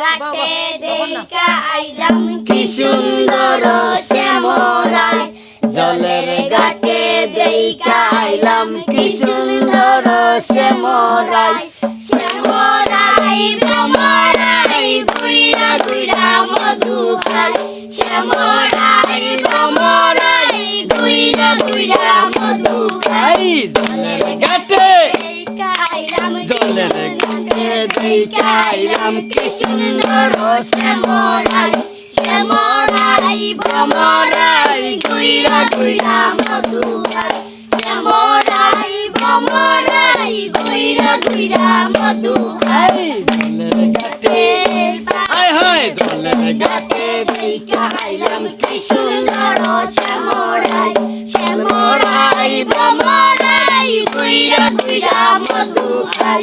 ঘাটে দেখা আইলাম কি সুন্দর শ্যামরায় জলের ঘাটে দেখা আইলাম কি সুন্দর শ্যামরায় শ্যামরায় ভ্রমরায় গুইরা গুইরা মধু খায়। শ্যামরায় ভ্রমরায় গুইরা গুইরা মধু খায়। জলের ঘাটে আইলাম জলের দিকাইলাম কি সুন্দর শ্যামরাই শ্যামরাই ভ্রমরাই গুইরা গুইরা মধুরাই শ্যামরাই ভ্রমরাই গুইরা গুইরা মধুরাই দলের গাটে হায় হায় দলের গাটে দিকাইলাম কি সুন্দর Shyamrai Shyamrai ভ্রমরাই গুইরা গুইরা Madhurai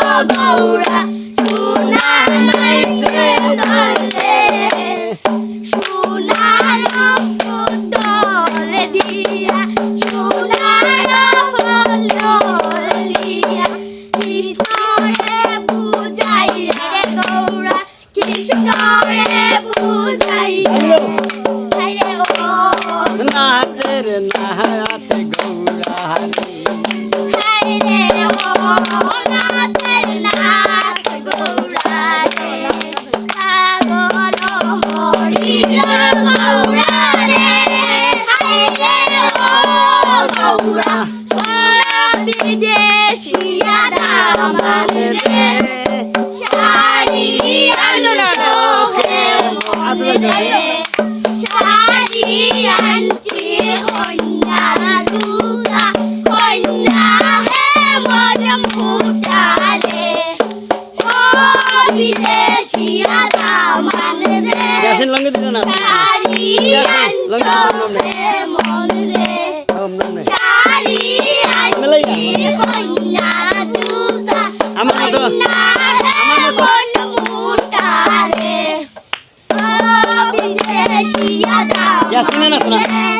Bora, Bora. Yasin langit dina na. Yasin langit dina na. শোনা শোনা না শোনা।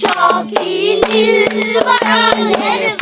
Çok iyi dilber